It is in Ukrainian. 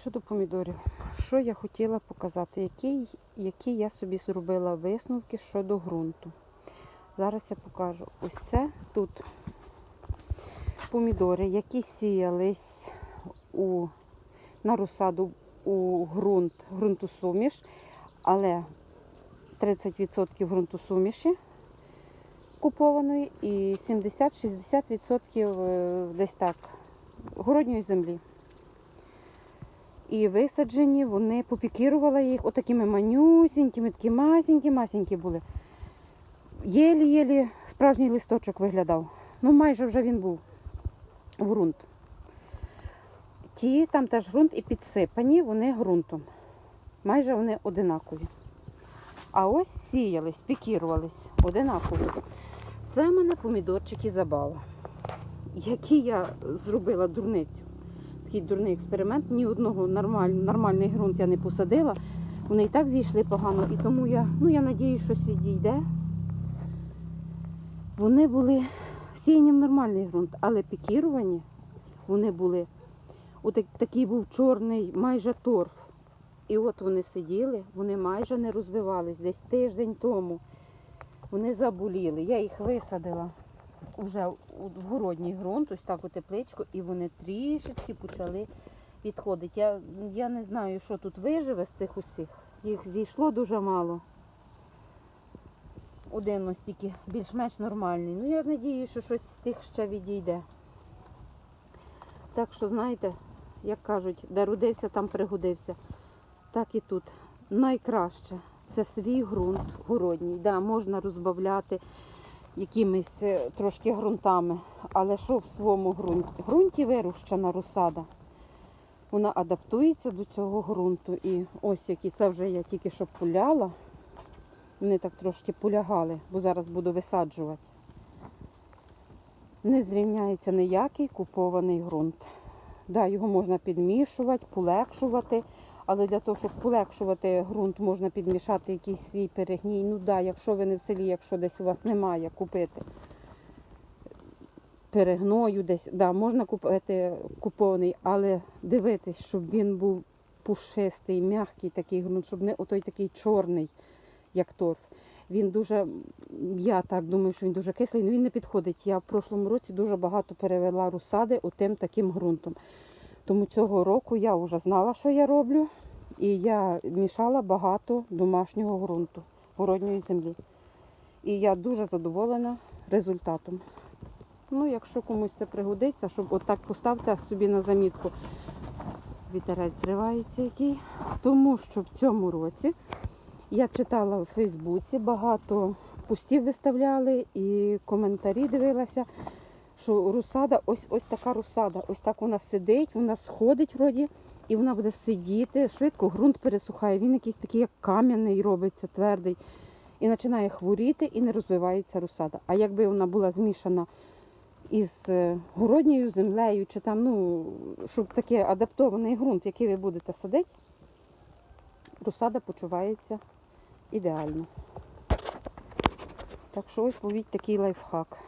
щодо помідорів, що я хотіла показати, які, які я собі зробила висновки щодо ґрунту. Зараз я покажу. Ось це тут помідори, які сіялись у, на розсаду у ґрунт, ґрунтосуміш, але 30% ґрунтосуміші купованої і 70-60% е, десь так городньої землі. І висаджені, вони попікірувала їх отакими манюсінькими, такі масенькі були. Єлі-єлі справжній листочок виглядав. Ну, майже вже він був в ґрунт. Ті, там теж ґрунт і підсипані, вони ґрунтом. Майже вони одинакові. А ось сіялись, пікірувались одинакові. Це в мене помідорчики забава, які я зробила дурницю. Такий дурний експеримент. Ні одного нормаль, нормальний ґрунт я не посадила. Вони і так зійшли погано. І тому я, ну я надіюсь, щось відійде. Вони були сіяні в нормальний ґрунт, але пікіровані вони були. Отак, такий був чорний майже торф. І от вони сиділи, вони майже не розвивались десь тиждень тому. Вони заболіли. Я їх висадила вже в городній ґрунт, ось так у тепличку, і вони трішечки почали відходити. Я, я не знаю, що тут виживе з цих усіх. Їх зійшло дуже мало. Один ось тільки більш-менш нормальний. Ну я надію, що щось з тих ще відійде. Так що, знаєте, як кажуть, де родився, там пригодився. Так і тут. Найкраще це свій ґрунт городній. Да, можна розбавляти якимись е, трошки ґрунтами, але що в своєму ґрунті? Ґрунті вирощена розсада. Вона адаптується до цього ґрунту. І ось які це вже я тільки що пуляла. Вони так трошки полягали, бо зараз буду висаджувати. Не зрівняється ніякий купований ґрунт. Да, його можна підмішувати, полегшувати, але для того, щоб полегшувати ґрунт, можна підмішати якийсь свій перегній. Ну да, якщо ви не в селі, якщо десь у вас немає купити перегною десь, да, можна купити купований, але дивитись, щоб він був пушистий, м'який такий ґрунт, щоб не отой такий чорний, як торф. Він дуже, я так думаю, що він дуже кислий, але він не підходить. Я в прошлому році дуже багато перевела розсади отим таким ґрунтом. Тому цього року я вже знала, що я роблю, і я мішала багато домашнього ґрунту, городньої землі. І я дуже задоволена результатом. Ну, якщо комусь це пригодиться, щоб отак поставте собі на замітку. Вітерець зривається який. Тому що в цьому році я читала у Фейсбуці, багато постів виставляли і коментарі дивилася, що розсада, ось ось така розсада, ось так вона сидить, вона сходить вроді, і вона буде сидіти, швидко ґрунт пересухає. Він якийсь такий, як кам'яний робиться, твердий, і починає хворіти і не розвивається розсада. А якби вона була змішана із е, городньою землею, чи там, ну, щоб такий адаптований ґрунт, який ви будете садити, розсада почувається ідеально. Так що ось ловіть такий лайфхак.